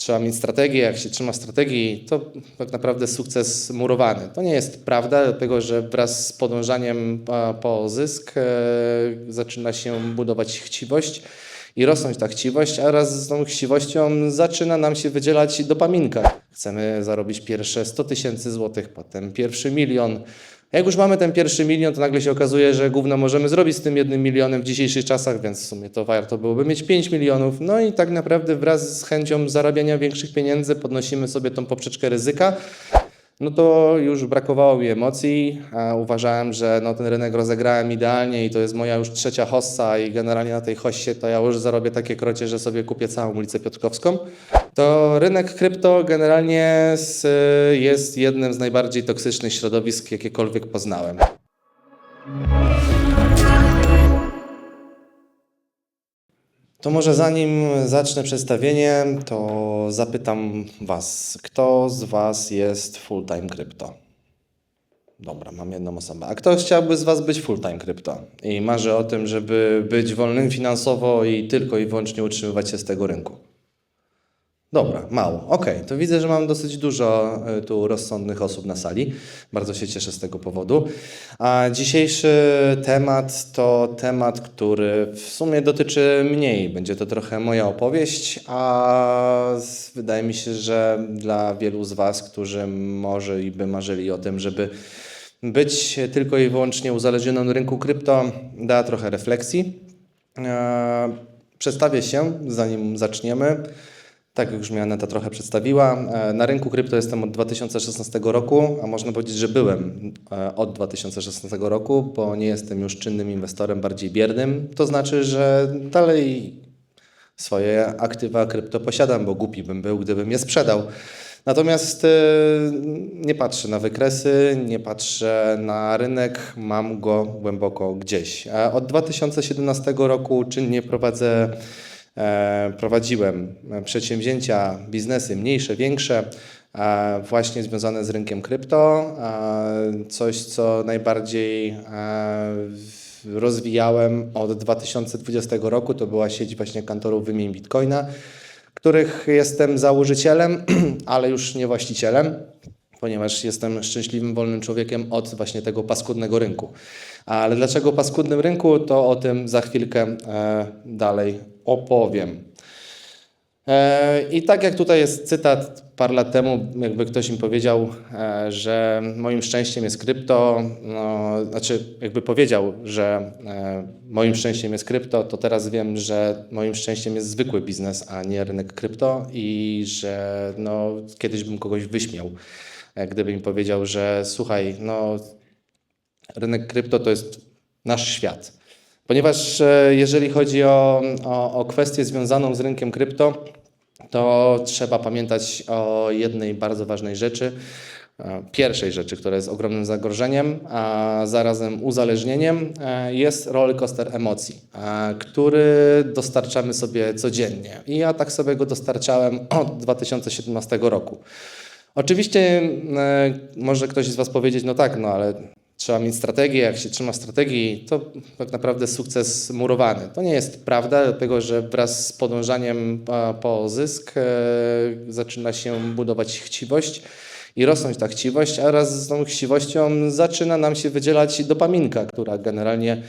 trzeba mieć strategię, jak się trzyma strategii, to tak naprawdę sukces murowany. To nie jest prawda, dlatego że wraz z podążaniem po zysk e, zaczyna się budować chciwość i rosnąć ta chciwość, a wraz z tą chciwością zaczyna nam się wydzielać dopaminka. Chcemy zarobić pierwsze 100 tysięcy złotych, potem pierwszy milion. Jak już mamy ten pierwszy milion, to nagle się okazuje, że gówno możemy zrobić z tym jednym milionem w dzisiejszych czasach, więc w sumie to warto byłoby mieć 5 milionów. No i tak naprawdę wraz z chęcią zarabiania większych pieniędzy podnosimy sobie tą poprzeczkę ryzyka. No to już brakowało mi emocji. Uważałem, że no ten rynek rozegrałem idealnie i to jest moja już trzecia hossa i generalnie na tej hossie to ja już zarobię takie krocie, że sobie kupię całą ulicę Piotrkowską. To rynek krypto generalnie z, jest jednym z najbardziej toksycznych środowisk, jakiekolwiek poznałem. To może zanim zacznę przedstawienie, to zapytam Was, kto z Was jest full-time krypto? Dobra, mam jedną osobę. A kto chciałby z Was być full-time krypto i marzy o tym, żeby być wolnym finansowo i tylko i wyłącznie utrzymywać się z tego rynku? Dobra, mało. Okej, to widzę, że mam dosyć dużo y, tu rozsądnych osób na sali. Bardzo się cieszę z tego powodu. A dzisiejszy temat to temat, który w sumie dotyczy mniej. Będzie to trochę moja opowieść, a wydaje mi się, że dla wielu z Was, którzy może i by marzyli o tym, żeby być tylko i wyłącznie uzależnionym od rynku krypto, da trochę refleksji. E, Przedstawię się, zanim zaczniemy. Tak już mnie Aneta trochę przedstawiła, e, na rynku krypto jestem od 2016 roku, a można powiedzieć, że byłem e, od 2016 roku, bo nie jestem już czynnym inwestorem, bardziej biernym. To znaczy, że dalej swoje aktywa krypto posiadam, bo głupi bym był, gdybym je sprzedał. Natomiast e, nie patrzę na wykresy, nie patrzę na rynek, mam go głęboko gdzieś. Od 2017 roku czynnie prowadzę, prowadziłem przedsięwzięcia, biznesy mniejsze, większe, e, właśnie związane z rynkiem krypto. E, Coś, co najbardziej e, rozwijałem od 2020 roku, to była sieć właśnie kantorów wymień Bitcoina których jestem założycielem, ale już nie właścicielem, ponieważ jestem szczęśliwym, wolnym człowiekiem od właśnie tego paskudnego rynku. Ale dlaczego paskudnym rynku, to o tym za chwilkę e, dalej opowiem. E, I tak jak tutaj jest cytat parę lat temu, jakby ktoś mi powiedział, e, że moim szczęściem jest krypto, no, znaczy jakby powiedział, że e, moim szczęściem jest krypto, to teraz wiem, że moim szczęściem jest zwykły biznes, a nie rynek krypto i że no, kiedyś bym kogoś wyśmiał, gdyby mi powiedział, że słuchaj, no rynek krypto to jest nasz świat. Ponieważ e, jeżeli chodzi o, o, o kwestię związaną z rynkiem krypto, to trzeba pamiętać o jednej bardzo ważnej rzeczy. E, Pierwszej rzeczy, która jest ogromnym zagrożeniem, a zarazem uzależnieniem, e, jest rollercoaster emocji, który dostarczamy sobie codziennie. I ja tak sobie go dostarczałem od 2017 roku. Oczywiście może ktoś z Was powiedzieć, no tak, no ale trzeba mieć strategię, jak się trzyma strategii, to tak naprawdę sukces murowany. To nie jest prawda, dlatego że wraz z podążaniem po zysk e, zaczyna się budować chciwość i rosnąć ta chciwość, a wraz z tą chciwością zaczyna nam się wydzielać dopaminka, która generalnie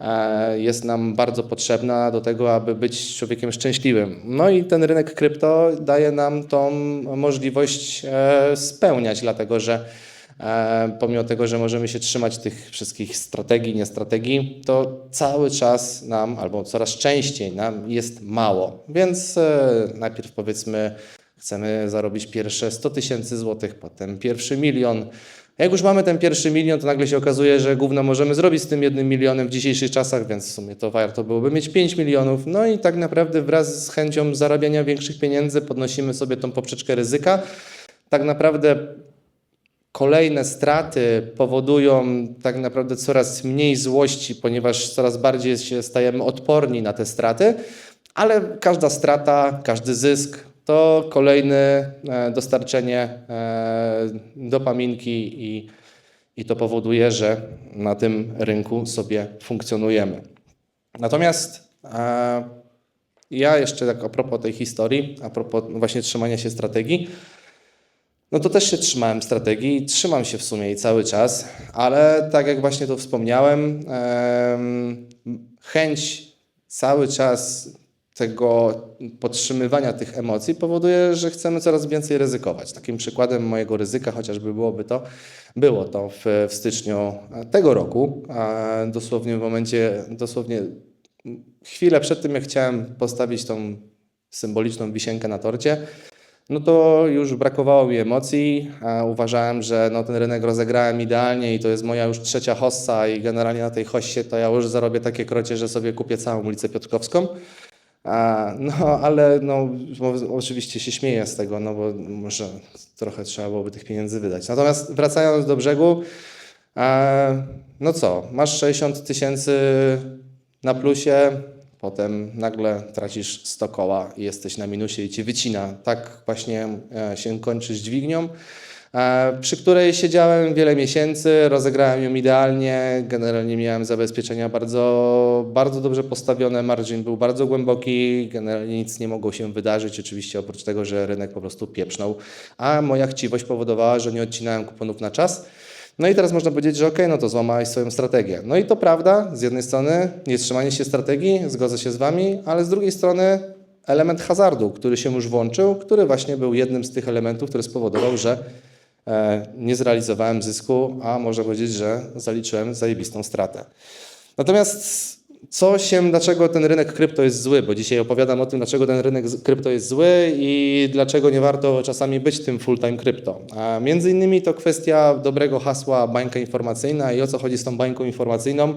e, jest nam bardzo potrzebna do tego, aby być człowiekiem szczęśliwym. No i ten rynek krypto daje nam tą możliwość e, spełniać, dlatego że pomimo tego, że możemy się trzymać tych wszystkich strategii, nie strategii, to cały czas nam, albo coraz częściej nam jest mało. Więc e, najpierw powiedzmy, chcemy zarobić pierwsze 100 tysięcy złotych, potem pierwszy milion. Jak już mamy ten pierwszy milion, to nagle się okazuje, że gówno możemy zrobić z tym jednym milionem w dzisiejszych czasach, więc w sumie to warto byłoby mieć 5 milionów. No i tak naprawdę wraz z chęcią zarabiania większych pieniędzy podnosimy sobie tą poprzeczkę ryzyka. Tak naprawdę kolejne straty powodują tak naprawdę coraz mniej złości, ponieważ coraz bardziej się stajemy odporni na te straty, ale każda strata, każdy zysk to kolejne e, dostarczenie e, dopaminki i, i to powoduje, że na tym rynku sobie funkcjonujemy. Natomiast e, Ja jeszcze tak a propos tej historii, a propos właśnie trzymania się strategii, no to też się trzymałem strategii i trzymam się w sumie jej cały czas, ale tak jak właśnie to wspomniałem, em, chęć cały czas tego podtrzymywania tych emocji powoduje, że chcemy coraz więcej ryzykować. Takim przykładem mojego ryzyka chociażby byłoby to, było to w, w styczniu tego roku, dosłownie w momencie, dosłownie chwilę przed tym, jak chciałem postawić tą symboliczną wisienkę na torcie, no to już brakowało mi emocji. Uważałem, że no ten rynek rozegrałem idealnie i to jest moja już trzecia hossa i generalnie na tej hossie to ja już zarobię takie krocie, że sobie kupię całą ulicę Piotrkowską. No ale no, oczywiście się śmieję z tego, no bo może trochę trzeba byłoby tych pieniędzy wydać. Natomiast wracając do brzegu, no co, masz 60 tysięcy na plusie, potem nagle tracisz 100 koła i jesteś na minusie i cię wycina. Tak właśnie e, się kończy z dźwignią, e, przy której siedziałem wiele miesięcy, rozegrałem ją idealnie, generalnie miałem zabezpieczenia bardzo, bardzo dobrze postawione, margin był bardzo głęboki, generalnie nic nie mogło się wydarzyć, oczywiście oprócz tego, że rynek po prostu pieprznął, a moja chciwość powodowała, że nie odcinałem kuponów na czas. No i teraz można powiedzieć, że okej, no to złamałeś swoją strategię. No i to prawda, z jednej strony nie trzymanie się strategii, zgodzę się z Wami, ale z drugiej strony element hazardu, który się już włączył, który właśnie był jednym z tych elementów, który spowodował, że e, nie zrealizowałem zysku, a można powiedzieć, że zaliczyłem zajebistą stratę. Natomiast co się, dlaczego ten rynek krypto jest zły, bo dzisiaj opowiadam o tym, dlaczego ten rynek krypto jest zły i dlaczego nie warto czasami być tym full-time krypto. A między innymi to kwestia dobrego hasła bańka informacyjna i o co chodzi z tą bańką informacyjną,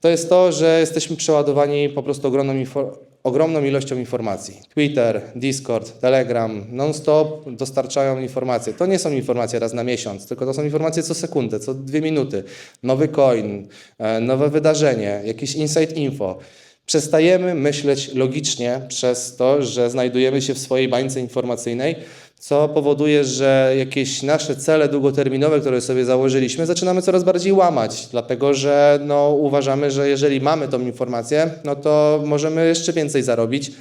to jest to, że jesteśmy przeładowani po prostu ogromną, info- ogromną ilością informacji. Twitter, Discord, Telegram, non-stop dostarczają informacje. To nie są informacje raz na miesiąc, tylko to są informacje co sekundę, co dwie minuty. Nowy coin, e, nowe wydarzenie, jakiś insight info. Przestajemy myśleć logicznie przez to, że znajdujemy się w swojej bańce informacyjnej, co powoduje, że jakieś nasze cele długoterminowe, które sobie założyliśmy, zaczynamy coraz bardziej łamać, dlatego że no, uważamy, że jeżeli mamy tą informację, no to możemy jeszcze więcej zarobić.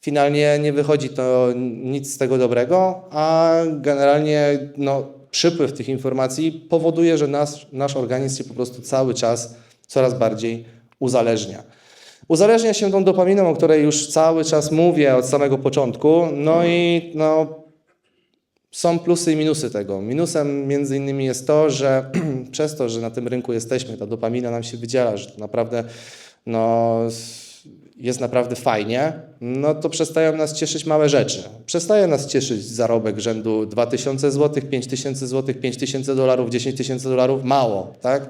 Finalnie nie wychodzi to nic z tego dobrego, a generalnie no, przypływ tych informacji powoduje, że nas, nasz organizm się po prostu cały czas coraz bardziej uzależnia. Uzależnia się tą dopaminą, o której już cały czas mówię od samego początku. No i no, są plusy i minusy tego. Minusem między innymi jest to, że przez to, że na tym rynku jesteśmy, ta dopamina nam się wydziela, że to naprawdę no, jest naprawdę fajnie, no to przestają nas cieszyć małe rzeczy. Przestaje nas cieszyć zarobek rzędu 2000 zł, 5000 zł, 5000 dolarów, 10 tysięcy dolarów. Mało, tak?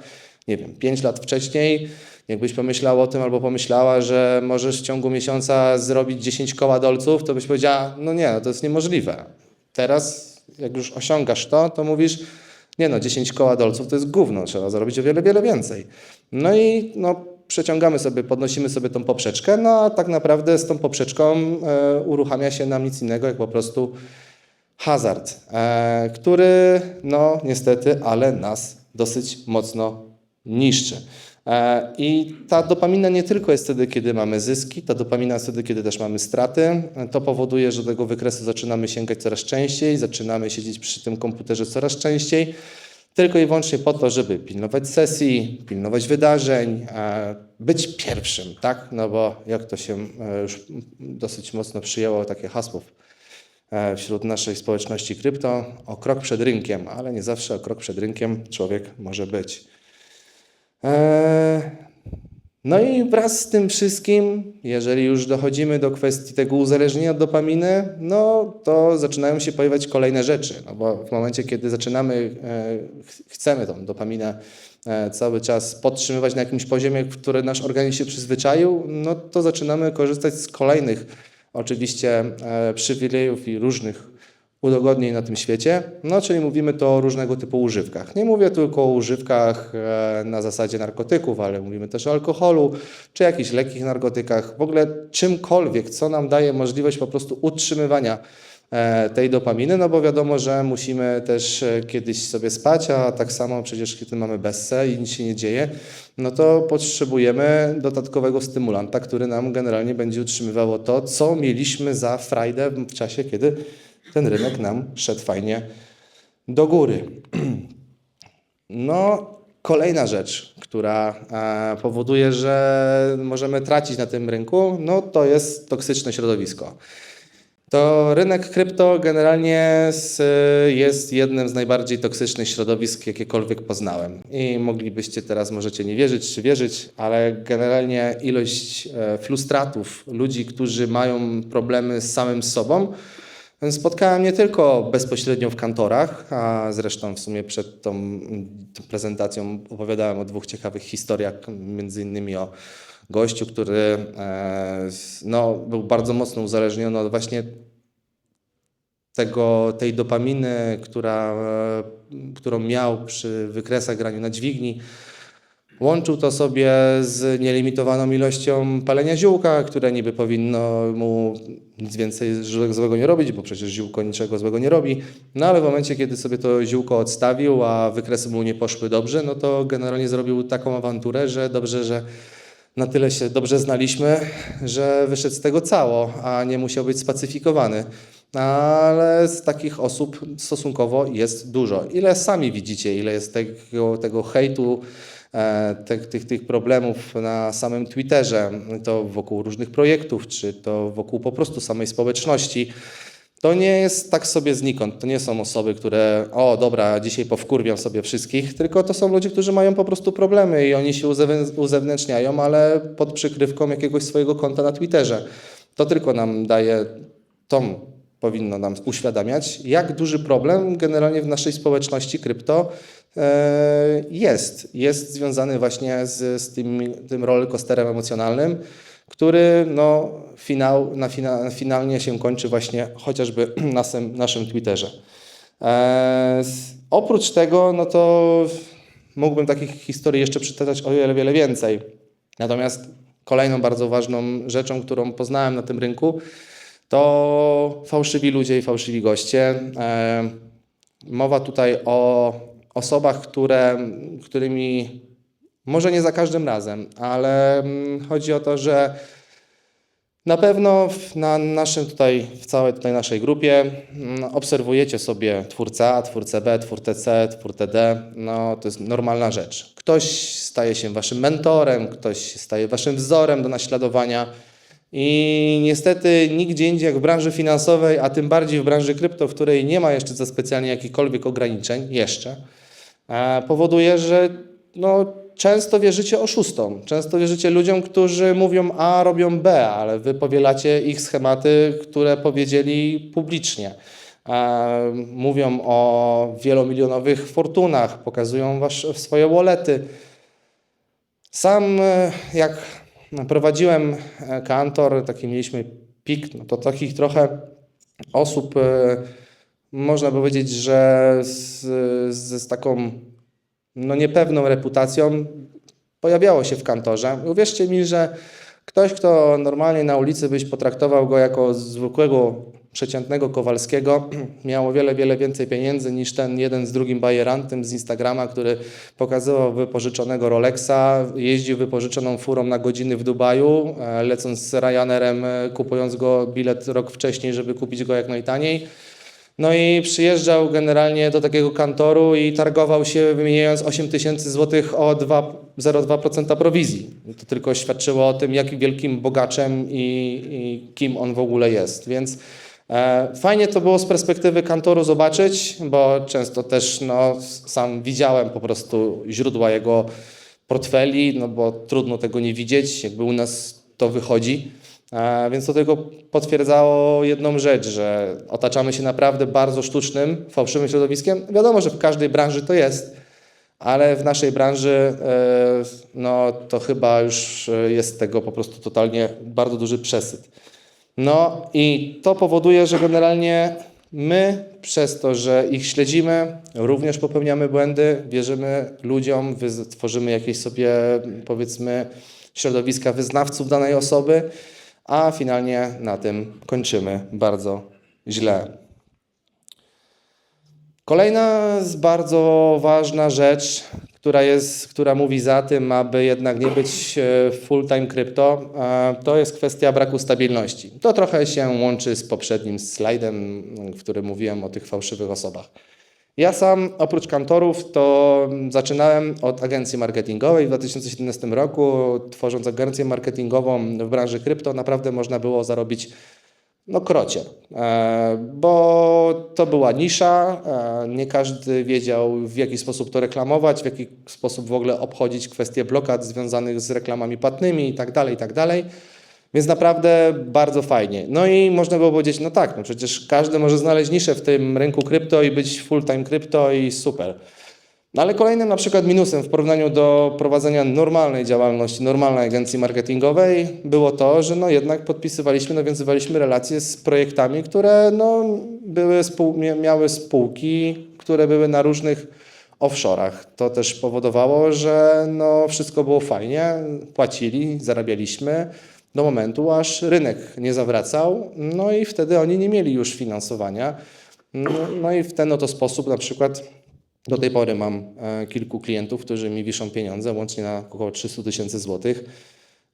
Nie wiem, 5 lat wcześniej, jakbyś pomyślał o tym albo pomyślała, że możesz w ciągu miesiąca zrobić 10 koła dolców, to byś powiedziała, no nie, no to jest niemożliwe. Teraz, jak już osiągasz to, to mówisz, nie no, 10 koła dolców to jest gówno, trzeba zarobić o wiele, wiele więcej. No i no, przeciągamy sobie, podnosimy sobie tą poprzeczkę, no a tak naprawdę z tą poprzeczką e, uruchamia się nam nic innego, jak po prostu hazard, e, który no niestety, ale nas dosyć mocno niszczy. E, I ta dopamina nie tylko jest wtedy, kiedy mamy zyski, ta dopamina jest wtedy, kiedy też mamy straty. To powoduje, że do tego wykresu zaczynamy sięgać coraz częściej, zaczynamy siedzieć przy tym komputerze coraz częściej, tylko i wyłącznie po to, żeby pilnować sesji, pilnować wydarzeń, e, być pierwszym, tak? No bo jak to się e, już dosyć mocno przyjęło takie hasło wśród naszej społeczności krypto, o krok przed rynkiem, ale nie zawsze o krok przed rynkiem człowiek może być. Eee, No i wraz z tym wszystkim, jeżeli już dochodzimy do kwestii tego uzależnienia od dopaminy, no to zaczynają się pojawiać kolejne rzeczy, no bo w momencie, kiedy zaczynamy, e, ch- chcemy tą dopaminę e, cały czas podtrzymywać na jakimś poziomie, w który nasz organizm się przyzwyczaił, no to zaczynamy korzystać z kolejnych oczywiście e, przywilejów i różnych udogodnień na tym świecie, no czyli mówimy to o różnego typu używkach. Nie mówię tylko o używkach e, na zasadzie narkotyków, ale mówimy też o alkoholu, czy jakichś lekkich narkotykach, w ogóle czymkolwiek, co nam daje możliwość po prostu utrzymywania e, tej dopaminy, no bo wiadomo, że musimy też e, kiedyś sobie spać, a tak samo przecież kiedy mamy bezse i nic się nie dzieje, no to potrzebujemy dodatkowego stymulanta, który nam generalnie będzie utrzymywało to, co mieliśmy za frajdę w czasie, kiedy ten rynek nam szedł fajnie do góry. No, kolejna rzecz, która e, powoduje, że możemy tracić na tym rynku, no to jest toksyczne środowisko. To rynek krypto generalnie z, jest jednym z najbardziej toksycznych środowisk, jakiekolwiek poznałem. I moglibyście teraz, możecie nie wierzyć czy wierzyć, ale generalnie ilość e, frustratów, ludzi, którzy mają problemy z samym sobą, Spotkałem nie tylko bezpośrednio w kantorach, a zresztą w sumie przed tą prezentacją opowiadałem o dwóch ciekawych historiach, między innymi o gościu, który e, no, był bardzo mocno uzależniony od właśnie tego, tej dopaminy, która, e, którą miał przy wykresach graniu na dźwigni. Łączył to sobie z nielimitowaną ilością palenia ziółka, które niby powinno mu nic więcej złe- złego nie robić, bo przecież ziółko niczego złego nie robi. No ale w momencie, kiedy sobie to ziółko odstawił, a wykresy mu nie poszły dobrze, no to generalnie zrobił taką awanturę, że dobrze, że na tyle się dobrze znaliśmy, że wyszedł z tego cało, a nie musiał być spacyfikowany. Ale z takich osób stosunkowo jest dużo. Ile sami widzicie, ile jest tego, tego hejtu, tych, tych, tych problemów na samym Twitterze, to wokół różnych projektów, czy to wokół po prostu samej społeczności. To nie jest tak sobie znikąd. To nie są osoby, które, o dobra, dzisiaj powkurwiam sobie wszystkich, tylko to są ludzie, którzy mają po prostu problemy i oni się uzewnę- uzewnętrzniają, ale pod przykrywką jakiegoś swojego konta na Twitterze. To tylko nam daje, to powinno nam uświadamiać, jak duży problem generalnie w naszej społeczności krypto e, jest. Jest związany właśnie z, z tym, tym rollercoasterem emocjonalnym, który no, finał, na fina, finalnie się kończy właśnie chociażby na naszym, naszym Twitterze. E, oprócz tego, no to mógłbym takich historii jeszcze przytaczać o wiele, wiele więcej. Natomiast kolejną bardzo ważną rzeczą, którą poznałem na tym rynku, to fałszywi ludzie i fałszywi goście. E, mowa tutaj o osobach, które, którymi może nie za każdym razem, ale mm, chodzi o to, że na pewno na naszym tutaj, w całej tutaj naszej grupie mm, obserwujecie sobie twórcę A, twórcę B, twórcę C, twórcę D. No, to jest normalna rzecz. Ktoś staje się waszym mentorem, ktoś staje waszym wzorem do naśladowania. I niestety nigdzie indziej jak w branży finansowej, a tym bardziej w branży krypto, w której nie ma jeszcze za specjalnie jakichkolwiek ograniczeń, jeszcze, e, powoduje, że no, często wierzycie oszustom, często wierzycie ludziom, którzy mówią A, robią B, ale wy powielacie ich schematy, które powiedzieli publicznie. E, mówią o wielomilionowych fortunach, pokazują wasz, swoje wallety. Sam e, jak prowadziłem e, kantor, taki mieliśmy pik, no to takich trochę osób, e, można powiedzieć, że z, z, z taką no niepewną reputacją pojawiało się w kantorze. Uwierzcie mi, że ktoś, kto normalnie na ulicy byś potraktował go jako zwykłego, przeciętnego Kowalskiego, miał o wiele, wiele więcej pieniędzy niż ten jeden z drugim bajerantem z Instagrama, który pokazywał wypożyczonego Rolexa, jeździł wypożyczoną furą na godziny w Dubaju, e, lecąc z Ryanerem, e, kupując go bilet rok wcześniej, żeby kupić go jak najtaniej. No i przyjeżdżał generalnie do takiego kantoru i targował się wymieniając 8 tysięcy złotych o 2 0,2% prowizji. To tylko świadczyło o tym, jak wielkim bogaczem i, i kim on w ogóle jest. Więc fajnie to było z perspektywy kantoru zobaczyć, bo często też no, sam widziałem po prostu źródła jego portfeli, no bo trudno tego nie widzieć, jakby u nas to wychodzi. E, Więc to tylko potwierdzało jedną rzecz, że otaczamy się naprawdę bardzo sztucznym, fałszywym środowiskiem. Wiadomo, że w każdej branży to jest, ale w naszej branży e, no, to chyba już e, jest tego po prostu totalnie bardzo duży przesyt. No i to powoduje, że generalnie my przez to, że ich śledzimy, również popełniamy błędy, wierzymy ludziom, tworzymy jakieś sobie powiedzmy środowiska wyznawców danej osoby, a finalnie na tym kończymy bardzo źle. Kolejna bardzo ważna rzecz, która, jest, która mówi za tym, aby jednak nie być e, full-time krypto, to jest kwestia braku stabilności. To trochę się łączy z poprzednim slajdem, w którym mówiłem o tych fałszywych osobach. Ja sam oprócz kantorów to zaczynałem od agencji marketingowej w 2017 roku. Tworząc agencję marketingową w branży krypto, naprawdę można było zarobić no krocie, e, bo to była nisza, e, nie każdy wiedział w jaki sposób to reklamować, w jaki sposób w ogóle obchodzić kwestie blokad związanych z reklamami płatnymi i tak dalej, i tak. Więc naprawdę bardzo fajnie. No i można było powiedzieć, no tak, no przecież każdy może znaleźć niszę w tym rynku krypto i być full-time krypto i super. No ale kolejnym na przykład minusem w porównaniu do prowadzenia normalnej działalności, normalnej agencji marketingowej było to, że no jednak podpisywaliśmy, nawiązywaliśmy relacje z projektami, które no były miały spółki, które były na różnych offshore'ach. To też powodowało, że no wszystko było fajnie, płacili, zarabialiśmy do momentu, aż rynek nie zawracał, no i wtedy oni nie mieli już finansowania. No, no i w ten oto sposób na przykład do tej pory mam e, kilku klientów, którzy mi wiszą pieniądze, łącznie na około 300 tysięcy złotych.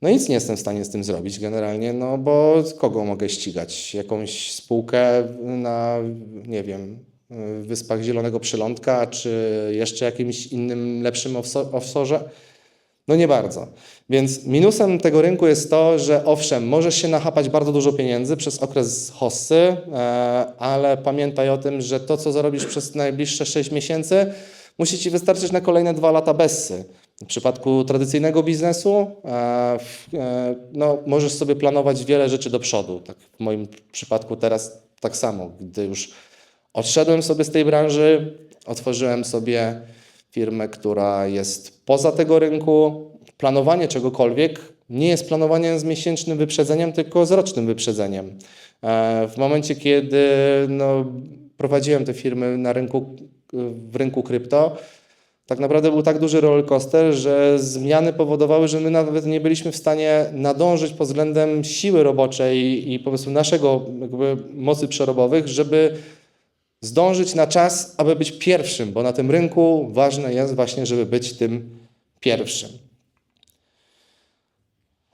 No nic nie jestem w stanie z tym zrobić generalnie, no bo kogo mogę ścigać? Jakąś spółkę na, nie wiem, Wyspach Zielonego Przylądka, czy jeszcze jakimś innym lepszym offshore? No nie bardzo. Więc minusem tego rynku jest to, że owszem, możesz się nachapać bardzo dużo pieniędzy przez okres hossy, e, ale pamiętaj o tym, że to, co zarobisz przez najbliższe 6 miesięcy, musi Ci wystarczyć na kolejne 2 lata bessy. W przypadku tradycyjnego biznesu e, e, no, możesz sobie planować wiele rzeczy do przodu. Tak w moim przypadku teraz tak samo, gdy już odszedłem sobie z tej branży, otworzyłem sobie firmę, która jest poza tego rynku. Planowanie czegokolwiek nie jest planowaniem z miesięcznym wyprzedzeniem, tylko z rocznym wyprzedzeniem. E, w momencie, kiedy no, prowadziłem te firmy na rynku, w rynku krypto, tak naprawdę był tak duży rollercoaster, że zmiany powodowały, że my nawet nie byliśmy w stanie nadążyć pod względem siły roboczej i po prostu naszego jakby mocy przerobowych, żeby zdążyć na czas, aby być pierwszym, bo na tym rynku ważne jest właśnie, żeby być tym pierwszym.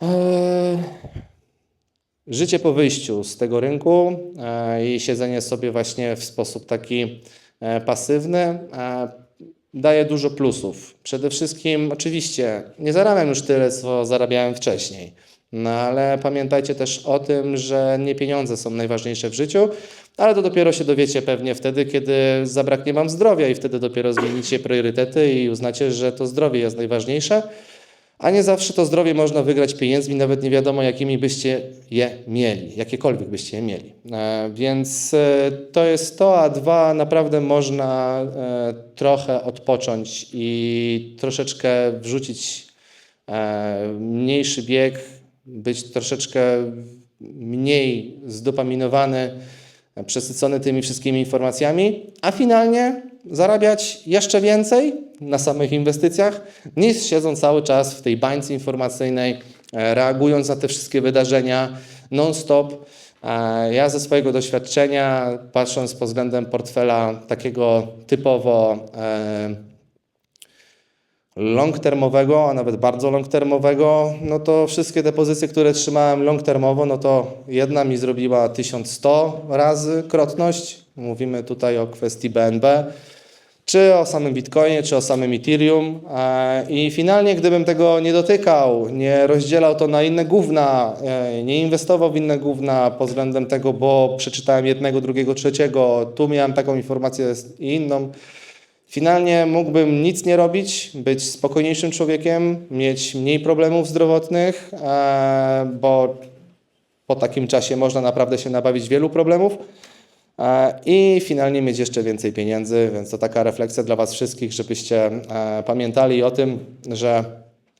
Eee, życie po wyjściu z tego rynku eee, i siedzenie sobie właśnie w sposób taki e, pasywny daje dużo plusów. Przede wszystkim, oczywiście, nie zarabiam już tyle, co zarabiałem wcześniej. No ale pamiętajcie też o tym, że nie pieniądze są najważniejsze w życiu, ale to dopiero się dowiecie pewnie wtedy, kiedy zabraknie Wam zdrowia i wtedy dopiero zmienicie priorytety i uznacie, że to zdrowie jest najważniejsze. A nie zawsze to zdrowie można wygrać pieniędzmi, nawet nie wiadomo, jakimi byście je mieli, jakiekolwiek byście je mieli. E, więc e, to jest to, a dwa, naprawdę można e, trochę odpocząć i troszeczkę wrzucić mniejszy bieg, być troszeczkę mniej zdopaminowany, przesycony tymi wszystkimi informacjami, a finalnie zarabiać jeszcze więcej na samych inwestycjach, niż siedząc cały czas w tej bańce informacyjnej, e, reagując na te wszystkie wydarzenia non-stop. E, ja ze swojego doświadczenia, patrząc pod względem portfela takiego typowo e, long-termowego, a nawet bardzo long-termowego, no to wszystkie te pozycje, które trzymałem long-termowo, no to jedna mi zrobiła 1100 razy krotność. Mówimy tutaj o kwestii BNB, czy o samym Bitcoinie, czy o samym Ethereum. E, I finalnie, gdybym tego nie dotykał, nie rozdzielał to na inne główna, e, nie inwestował w inne główna pod względem tego, bo przeczytałem jednego, drugiego, trzeciego, tu miałem taką informację i inną, Finalnie mógłbym nic nie robić, być spokojniejszym człowiekiem, mieć mniej problemów zdrowotnych, e, bo po takim czasie można naprawdę się nabawić wielu problemów i finalnie mieć jeszcze więcej pieniędzy, więc to taka refleksja dla Was wszystkich, żebyście e, pamiętali o tym, że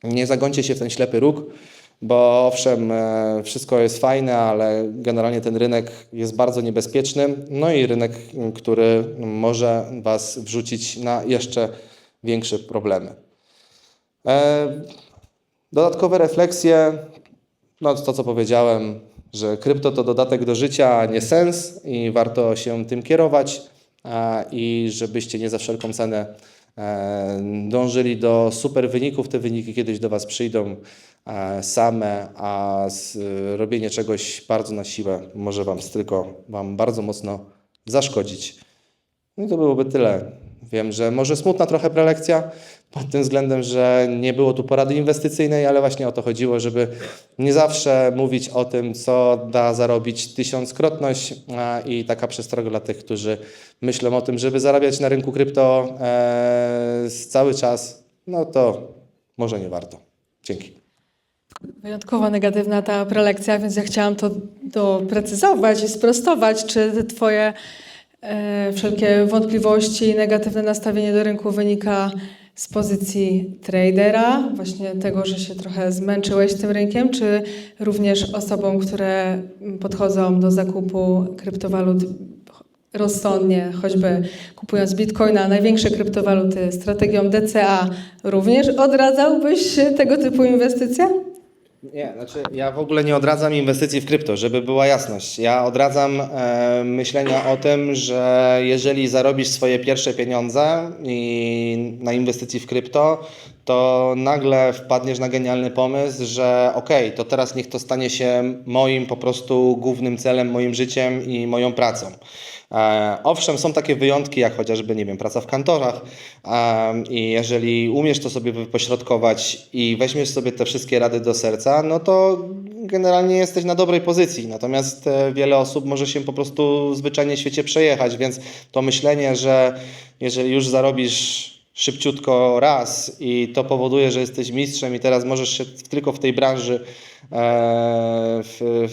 nie zagońcie się w ten ślepy róg, bo owszem, e, wszystko jest fajne, ale generalnie ten rynek jest bardzo niebezpieczny, no i rynek, który może Was wrzucić na jeszcze większe problemy. E, dodatkowe refleksje, no to co powiedziałem, że krypto to dodatek do życia, a nie sens i warto się tym kierować. e, i żebyście nie za wszelką cenę e, dążyli do super wyników. Te wyniki kiedyś do Was przyjdą e, same, a z, robienie czegoś bardzo na siłę może Wam tylko Wam bardzo mocno zaszkodzić. No i to byłoby tyle. Wiem, że może smutna trochę prelekcja pod tym względem, że nie było tu porady inwestycyjnej, ale właśnie o to chodziło, żeby nie zawsze mówić o tym, co da zarobić tysiąckrotność i taka przestroga dla tych, którzy myślą o tym, żeby zarabiać na rynku krypto e, cały czas, no to może nie warto. Dzięki. Wyjątkowo negatywna ta prelekcja, więc ja chciałam to doprecyzować i sprostować, czy Twoje wszelkie wątpliwości i negatywne nastawienie do rynku wynika z pozycji tradera, właśnie tego, że się trochę zmęczyłeś tym rynkiem, czy również osobom, które podchodzą do zakupu kryptowalut rozsądnie, choćby kupując bitcoina, największe kryptowaluty, strategią DCA, również odradzałbyś tego typu inwestycje? Nie, znaczy ja w ogóle nie odradzam inwestycji w krypto, żeby była jasność. Ja odradzam e, myślenia o tym, że jeżeli zarobisz swoje pierwsze pieniądze i na inwestycji w krypto, to nagle wpadniesz na genialny pomysł, że okej, to teraz niech to stanie się moim po prostu głównym celem, moim życiem i moją pracą. E, owszem, są takie wyjątki, jak chociażby, nie wiem, praca w kantorach e, i jeżeli umiesz to sobie wypośrodkować i weźmiesz sobie te wszystkie rady do serca, no to generalnie jesteś na dobrej pozycji. Natomiast e, wiele osób może się po prostu zwyczajnie w świecie przejechać, więc to myślenie, że jeżeli już zarobisz szybciutko raz i to powoduje, że jesteś mistrzem i teraz możesz się tylko w tej branży e, w,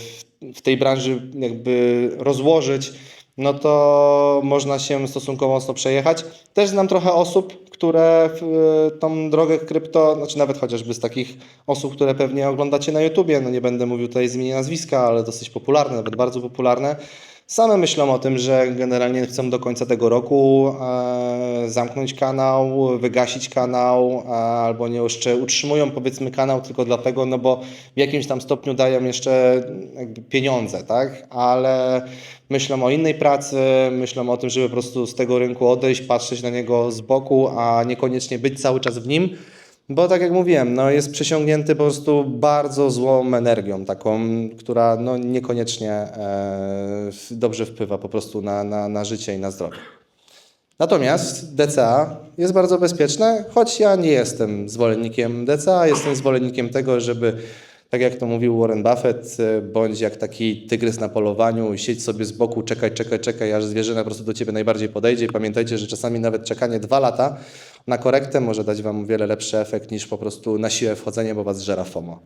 w, tej branży jakby rozłożyć, no to można się stosunkowo mocno przejechać. Też znam trochę osób, które w, tą drogę krypto, znaczy nawet chociażby z takich osób, które pewnie oglądacie na YouTubie, no nie będę mówił tutaj z imienia nazwiska, ale dosyć popularne, nawet bardzo popularne, same myślą o tym, że generalnie chcą do końca tego roku e, zamknąć kanał, wygasić kanał, e, albo nie jeszcze utrzymują powiedzmy kanał tylko dlatego, no bo w jakimś tam stopniu dają jeszcze pieniądze, tak? Ale myślą o innej pracy, myślą o tym, żeby po prostu z tego rynku odejść, patrzeć na niego z boku, a niekoniecznie być cały czas w nim. Bo tak jak mówiłem, no jest przesiągnięty po prostu bardzo złą energią, taką, która no niekoniecznie e, dobrze wpływa po prostu na, na, na życie i na zdrowie. Natomiast DCA jest bardzo bezpieczne, choć ja nie jestem zwolennikiem DCA, jestem zwolennikiem tego, żeby, tak jak to mówił Warren Buffett, e, bądź jak taki tygrys na polowaniu, siedź sobie z boku, czekaj, czekaj, czekaj, aż zwierzyna po prostu do ciebie najbardziej podejdzie. I pamiętajcie, że czasami nawet czekanie dwa lata na korektę może dać wam wiele lepszy efekt niż po prostu na siłę wchodzenie, bo was żera FOMO.